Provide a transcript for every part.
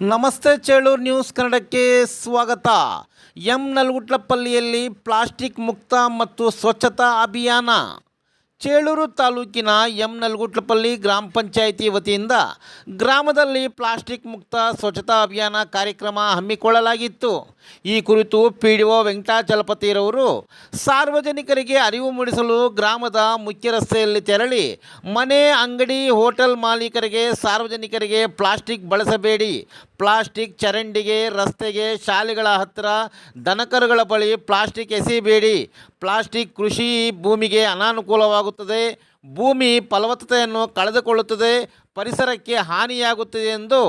ನಮಸ್ತೆ ಚೇಳೂರು ನ್ಯೂಸ್ ಕನ್ನಡಕ್ಕೆ ಸ್ವಾಗತ. ಎಂ ನಲ್ಗುಟ್ಲಪಲ್ಲಿಯಲ್ಲಿ ಪ್ಲಾಸ್ಟಿಕ್ ಮುಕ್ತ ಮತ್ತು ಸ್ವಚ್ಛತಾ ಅಭಿಯಾನ. ಚೇಳೂರು ತಾಲೂಕಿನ ಎಂ ನಲ್ಗುಟ್ಲಪಲ್ಲಿ ಗ್ರಾಮ ಪಂಚಾಯಿತಿ ವತಿಯಿಂದ ಗ್ರಾಮದಲ್ಲಿ ಪ್ಲಾಸ್ಟಿಕ್ ಮುಕ್ತ ಸ್ವಚ್ಛತಾ ಅಭಿಯಾನ ಕಾರ್ಯಕ್ರಮ ಹಮ್ಮಿಕೊಳ್ಳಲಾಗಿತ್ತು. ಈ ಕುರಿತು ಪಿ ಡಿ ಒ ವೆಂಕಟಾಚಲಪತಿರವರು ಸಾರ್ವಜನಿಕರಿಗೆ ಅರಿವು ಮೂಡಿಸಲು ಗ್ರಾಮದ ಮುಖ್ಯ ರಸ್ತೆಯಲ್ಲಿ ತೆರಳಿ ಮನೆ, ಅಂಗಡಿ, ಹೋಟೆಲ್ ಮಾಲೀಕರಿಗೆ, ಸಾರ್ವಜನಿಕರಿಗೆ ಪ್ಲಾಸ್ಟಿಕ್ ಬಳಸಬೇಡಿ. ಪ್ಲಾಸ್ಟಿಕ್ ಚರಂಡಿಗೆ, ರಸ್ತೆಗೆ, ಶಾಲೆಗಳ ಹತ್ತಿರ ದನಕರುಗಳ ಬಳಿ ಪ್ಲಾಸ್ಟಿಕ್ ಎಸೆಯಬೇಡಿ. ಪ್ಲಾಸ್ಟಿಕ್ ಕೃಷಿ ಭೂಮಿಗೆ ಅನಾನುಕೂಲವಾಗುತ್ತದೆ ಭೂಮಿ ಫಲವತ್ತತೆಯನ್ನು ಕಳೆದುಕೊಳ್ಳುತ್ತದೆ, ಪರಿಸರಕ್ಕೆ ಹಾನಿಯಾಗುತ್ತದೆ ಎಂದು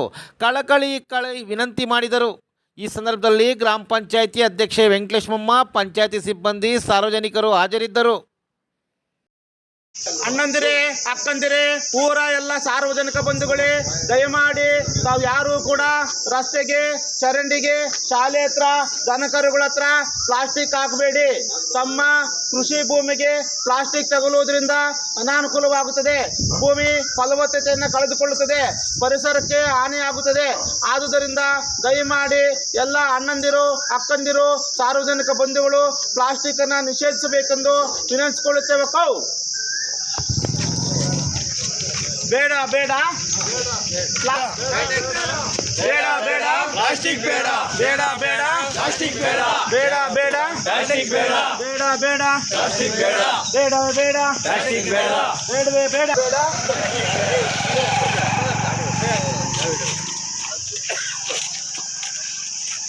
ಕಳಕಳಿ ಕಳಿ ವಿನಂತಿ ಮಾಡಿದರು. ಈ ಸಂದರ್ಭದಲ್ಲಿ ಗ್ರಾಮ ಪಂಚಾಯಿತಿ ಅಧ್ಯಕ್ಷೆ ವೆಂಕಟೇಶ್ವಮ್ಮ ಪಂಚಾಯಿತಿ ಸಿಬ್ಬಂದಿ, ಸಾರ್ವಜನಿಕರು ಹಾಜರಿದ್ದರು. ಅಣ್ಣಂದಿರೇ, ಅಕ್ಕಂದಿರೇ, ಊರ ಎಲ್ಲ ಸಾರ್ವಜನಿಕ ಬಂಧುಗಳೇ, ದಯಮಾಡಿ ತಾವು ಯಾರು ಕೂಡ ರಸ್ತೆಗೆ, ಚರಂಡಿಗೆ, ಶಾಲೆ ಹತ್ರ, ದನಕರುಗಳ ಹತ್ರ ಪ್ಲಾಸ್ಟಿಕ್ ಹಾಕಬೇಡಿ. ತಮ್ಮ ಕೃಷಿ ಭೂಮಿಗೆ ಪ್ಲಾಸ್ಟಿಕ್ ತಗುಲುವುದರಿಂದ ಅನಾನುಕೂಲವಾಗುತ್ತದೆ. ಭೂಮಿ ಫಲವತ್ತತೆಯನ್ನು ಕಳೆದುಕೊಳ್ಳುತ್ತದೆ. ಪರಿಸರಕ್ಕೆ ಹಾನಿಯಾಗುತ್ತದೆ. ಆದುದರಿಂದ ದಯಮಾಡಿ ಎಲ್ಲ ಅಣ್ಣಂದಿರು, ಅಕ್ಕಂದಿರು, ಸಾರ್ವಜನಿಕ ಬಂಧುಗಳು ಪ್ಲಾಸ್ಟಿಕ್ ಅನ್ನ ನಿಷೇಧಿಸಬೇಕೆಂದು ವಿನಂತಿಸಿಕೊಳ್ಳುತ್ತೇವೆ. ಕೌ. ಬೇಡ ಬೇಡ ಪ್ಲಾಸ್ಟಿಕ್ ಬೇಡ ಬೇಡ ಬೇಡ ಪ್ಲಾಸ್ಟಿಕ್ ಬೇಡ ಬೇಡ ಬೇಡ ಪ್ಲಾಸ್ಟಿಕ್ ಬೇಡ ಬೇಡವೇ ಬೇಡ ಬೇಡ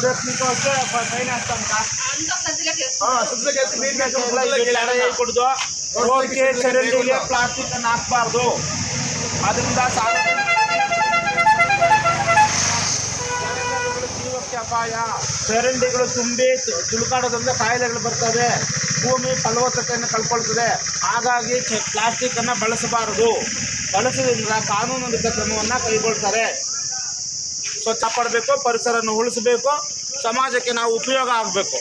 ಫೈನ್ ಹಾಕ್ತಂತ ಹಾ, ಸುತ್ತಕ್ಕೆ ಎತ್ತಿ ನೀರ್ ಬೇಕು, ಎಲ್ಲ ಇಲ್ಲಿ ಎಲ್ಲ ಹೇಳ್ಕೊಡುದು. ರೋಡ್ಗೆ ಚರಂಡಿಗೆ ಪ್ಲಾಸ್ಟಿಕ್ ಅನ್ನು ಹಾಕ್ಬಾರ್ದು ಅದರಿಂದ ಜೀವಕ್ಕೆ ಅಪಾಯ ಚರಂಡಿಗಳು ತುಂಬಿ ತುಳುಕಾಡೋದ್ರಿಂದ ಕಾಯಿಲೆಗಳು ಬರ್ತವೆ ಭೂಮಿ ಫಲವತ್ತತೆಯನ್ನು ಕಳ್ಕೊಳ್ತದೆ. ಹಾಗಾಗಿ ಪ್ಲಾಸ್ಟಿಕ್ ಅನ್ನ ಬಳಸಬಾರದು. ಬಳಸೋದ್ರಿಂದ ಕಾನೂನುಬದ್ಧ ಕ್ರಮವನ್ನು ಕೈಗೊಳ್ತಾರೆ. ಸ್ವಚ್ಛ ಪಡಬೇಕು, ಪರಿಸರವನ್ನು ಉಳಿಸಬೇಕು, ಸಮಾಜಕ್ಕೆ ನಾವು ಉಪಯೋಗ ಆಗಬೇಕು.